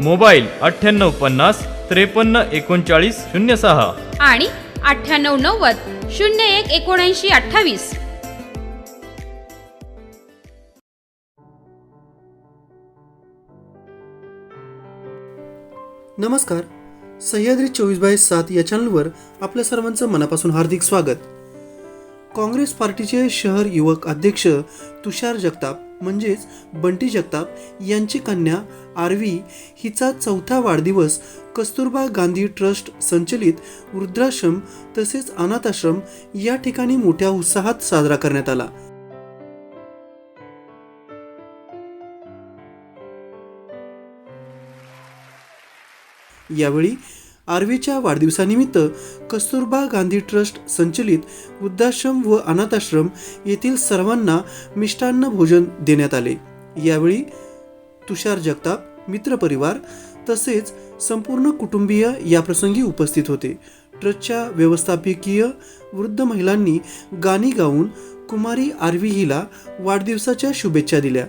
Mobile अठ्ठ्याण्णव पन्नास त्रेपन्न एकोणचाळीस शून्य सहा. आणि अठ्ठ्याण्णव नव्वद शून्य एक एकोणऐंशी अठ्ठावीस. नमस्कार. सह्याद्री चोवीस बाय सात या चॅनलवर आपल्या सर्वांचं मनापासून हार्दिक स्वागत. काँग्रेस पार्टीचे शहर युवक अध्यक्ष तुषार जगताप म्हणजेच बंटी जगताप यांची कन्या आरवी हिचा चौथा वाढदिवस कस्तुरबा गांधी ट्रस्ट संचलित वृद्धाश्रम तसेच अनाथाश्रम या ठिकाणी मोठ्या उत्साहात साजरा करण्यात आला. यावेळी आर्वीच्या वाढदिवसानिमित्त कस्तुरबा गांधी ट्रस्ट संचलित वृद्धाश्रम व अनाथाश्रम येथील सर्वांना मिष्टान्न भोजन देण्यात आले. यावेळी तुषार जगताप मित्रपरिवार तसेच संपूर्ण कुटुंबीय याप्रसंगी उपस्थित होते. ट्रस्टच्या व्यवस्थापकीय वृद्ध महिलांनी गाणी गाऊन कुमारी आर्वी हिला वाढदिवसाच्या शुभेच्छा दिल्या.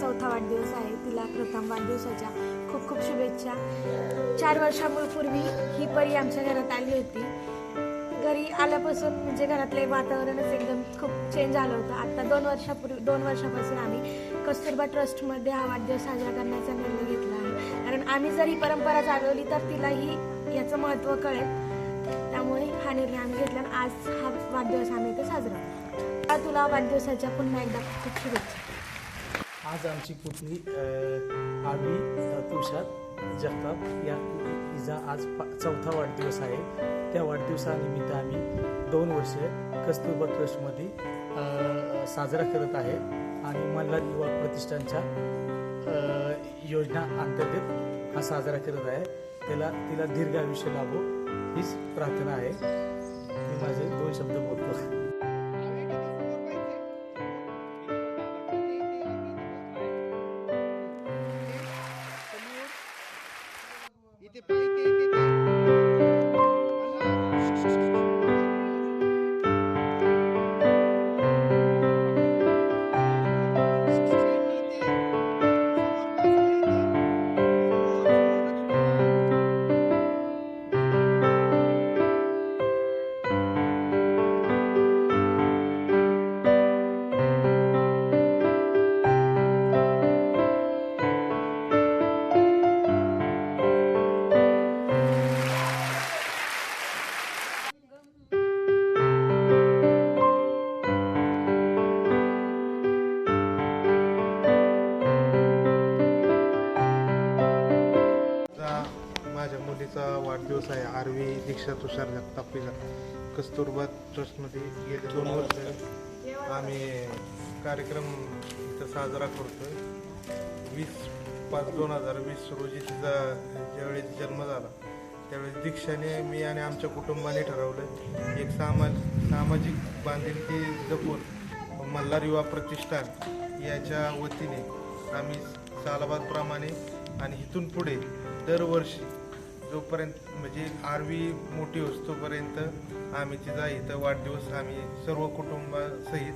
चौथा वाढदिवस आहे. तिला प्रथम वाढदिवसाच्या खूप खूप शुभेच्छा. चार वर्षापूर्वी ही परी आमच्या घरात आली होती. घरी आल्यापासून म्हणजे घरातले वातावरणच एकदम खूप चेंज झालं होतं. आत्ता दोन वर्षापूर्वी दोन वर्षापासून आम्ही कस्तुरबा ट्रस्टमध्ये हा वाढदिवस साजरा करण्याचा निर्णय घेतला आहे. कारण आम्ही जर ही परंपरा जागवली तर तिलाही याचं महत्त्व कळेल. त्यामुळे हा निर्णय आम्ही घेतला आणि आज हा वाढदिवस आम्ही इथे साजरा तुला वाढदिवसाच्या पुन्हा एकदा खूप शुभेच्छा. आज आमची पुतणी आम्ही तुषार जगताप या हिचा आज पा चौथा वाढदिवस आहे. त्या वाढदिवसानिमित्त आम्ही दोन वर्ष कस्तुरबा ट्रस्टमध्ये साजरा करत आहे आणि मल्हार युवा प्रतिष्ठानच्या योजना अंतर्गत हा साजरा करत आहे. त्याला तिला दीर्घ आयुष्य लाभो हीच प्रार्थना आहे. मी माझे दोन शब्द बोलतो. इथे पहा, वाढदिवस आहे. आरवी दीक्षा तुषार जगतापीचा कस्तुरबा ट्रस्टमध्ये गेले. दोन वर्ष. आम्ही कार्यक्रम इथं साजरा करतोय. वीस पाच दोन हजार वीस रोजी तिचा ज्यावेळेस जन्म झाला त्यावेळेस दीक्षाने मी आणि आमच्या कुटुंबाने ठरवलं एक सामा सामाजिक बांधिलकी जपून मल्हार युवा प्रतिष्ठान याच्या वतीने आम्ही सालाबादप्रमाणे आणि इथून पुढे दरवर्षी जोपर्यंत म्हणजे आरवी मोठी असतोपर्यंत आम्ही तिचा इथं वाढदिवस आम्ही सर्व कुटुंबासहित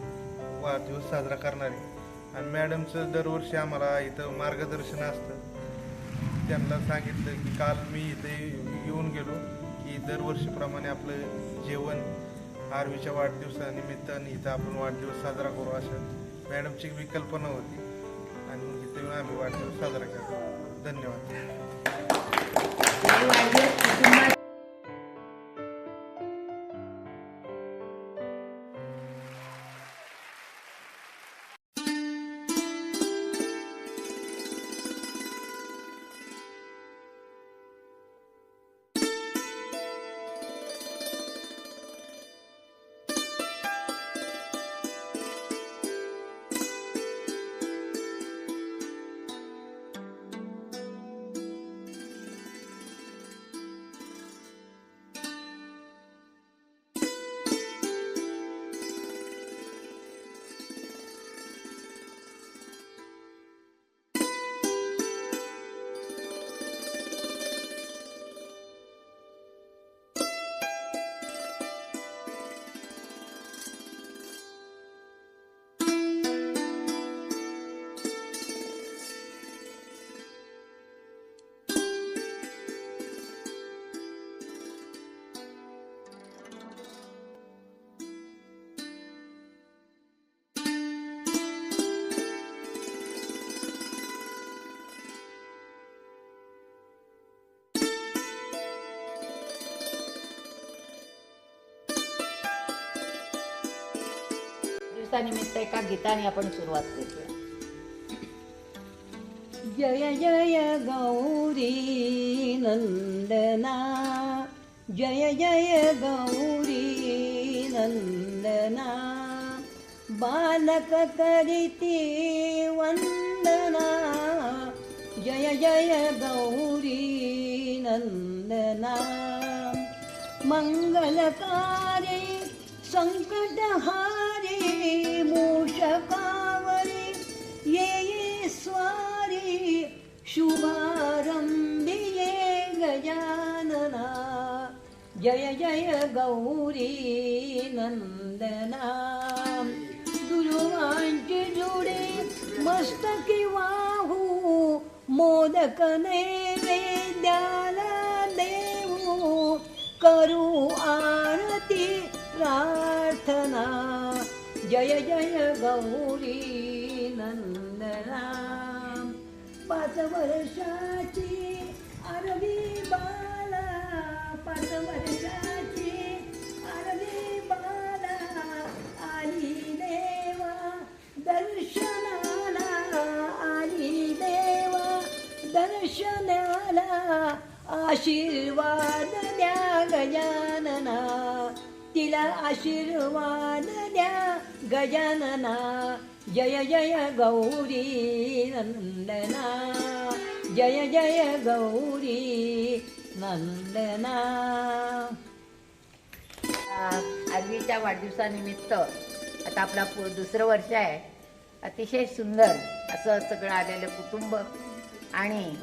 वाढदिवस साजरा करणार आहे. आणि मॅडमचं दरवर्षी आम्हाला इथं मार्गदर्शन असतं. त्यांना सांगितलं की काल मी इथे येऊन गेलो की दरवर्षीप्रमाणे आपलं जेवण आरवीच्या वाढदिवसानिमित्त इथं आपण वाढदिवस साजरा करू असं मॅडमची विकल्पना कल्पना होती. आणि इथे आम्ही वाढदिवस साजरा केला धन्यवाद. दिवसानिमित्त एका गीताने आपण सुरुवात करूया. जय जय गौरी नंदना. जय जय गौरी नंदना. बालक करीती वंदना. जय जय गौरी नंदना. मंगलकारी संकटहार मूषकावरी ये स्वारी शुभारंभी ये गजानना. जय जय गौरी नंदना. दुर्वांची जुडे मस्तकी वाहू मोदक नैवेद्याला देऊ. करू आरती प्रार्थना. जय जय गौरी नंदराम. पाच वर्षाची अरवी बाला. पाच वर्षाची अरवी बाला. आली देवा दर्शनाला. आली देवा दर्शनाला. आशीर्वाद द्या गजानना. तिला आशीर्वाद द्या गजानना. जय जय गौरी नंदना. जय जय गौरी नंदना. आजीच्या वाढदिवसानिमित्त आता आपला पु दुसरं वर्ष आहे. अतिशय सुंदर असं सगळं आलेलं कुटुंब. आणि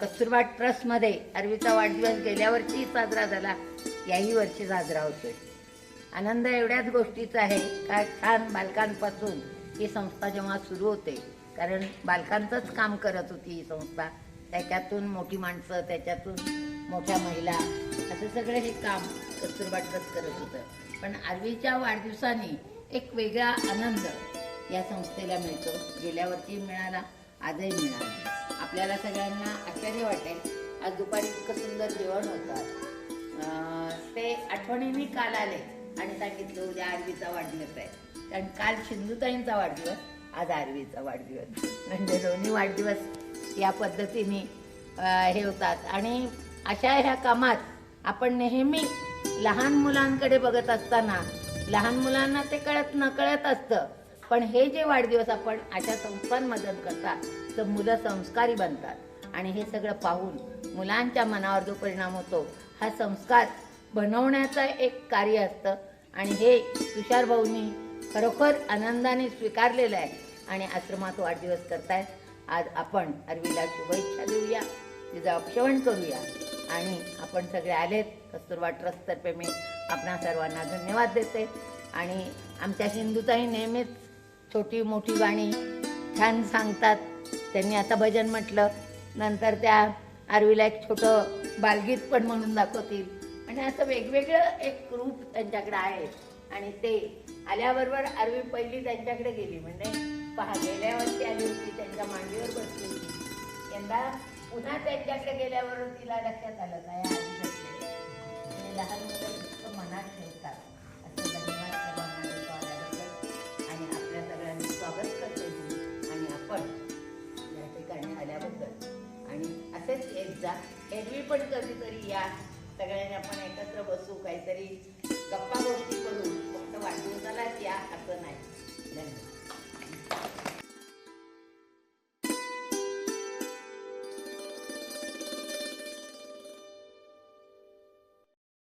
कस्तुरबा ट्रस्टमध्ये अरवीचा वाढदिवस गेल्या वर्षी साजरा झाला. याही वर्षी साजरा होतोय. आनंद एवढ्याच गोष्टीचा आहे. का छान बालकांपासून ही संस्था जेव्हा सुरू होते कारण बालकांचंच काम करत होती ही संस्था. त्याच्यातून मोठी माणसं त्याच्यातून मोठ्या महिला असं सगळं हे काम कस्तुरबा ट्रस्ट करत होतं. पण आरवीच्या वाढदिवसाने एक वेगळा आनंद या संस्थेला मिळतो. गेल्या वर्षी मिळाला आजही मिळाला. आपल्याला सगळ्यांना आश्चर्य वाटेल. आज दुपारी इतकं सुंदर जेवण होतं. ते आठवणीने काल आले. आणि सांगितलं उद्या आरवीचा वाढदिवस आहे. कारण काल सिंधुताईंचा वाढदिवस आज आरवीचा वाढदिवस. म्हणजे दोन्ही वाढदिवस या पद्धतीने हे होतात. आणि अशा ह्या कामात आपण नेहमी लहान मुलांकडे बघत असताना लहान मुलांना ते कळत न कळत असतं. पण हे जे वाढदिवस आपण अशा संस्थांमधून करतात तर मुलं संस्कारी बनतात. आणि हे सगळं पाहून मुलांच्या मनावर जो परिणाम होतो हा संस्कार बनवण्याचं एक कार्य असतं. आणि हे तुषार भाऊनी खरोखर आनंदाने स्वीकारलेलं आहे. आणि आश्रमात वाढदिवस करतायत. आज आपण अरवीला शुभेच्छा देऊया. तिचं अपशवण करूया. आणि आपण सगळे आलेत. कस्तुरबा ट्रस्टतर्फे मी आपणा सर्वांना धन्यवाद देते. आणि आमच्या हिंदूताही नेहमीच छोटी मोठी गाणी छान सांगतात. त्यांनी आता भजन म्हटलं. नंतर त्या आरवीला एक छोटं बालगीत पण म्हणून दाखवतील. आणि असं वेगवेगळं एक रूप त्यांच्याकडे आहे. आणि ते आल्याबरोबर आरवी पहिली त्यांच्याकडे गेली. म्हणजे पहा गेल्या वर्षी आली होती त्यांच्या मांडीवर बसली होती. यंदा पुन्हा त्यांच्याकडे गेल्यावर तिला लक्षात आलं काय आधी आणि लहान मुलं इतकं मनात ठेवतात. असं धन्यवाद सर्वांना आल्याबद्दल आणि आपल्या सगळ्यांनी स्वागत करते आणि आपण या ठिकाणी आल्याबद्दल. आणि असेच एक जा एरवी पण कधीतरी या सगळ्यांनी आपण एकत्र बसू काहीतरी गप्पा गोष्टी करू. फक्त वाढदिवसालाच या असं नाही. धन्यवाद.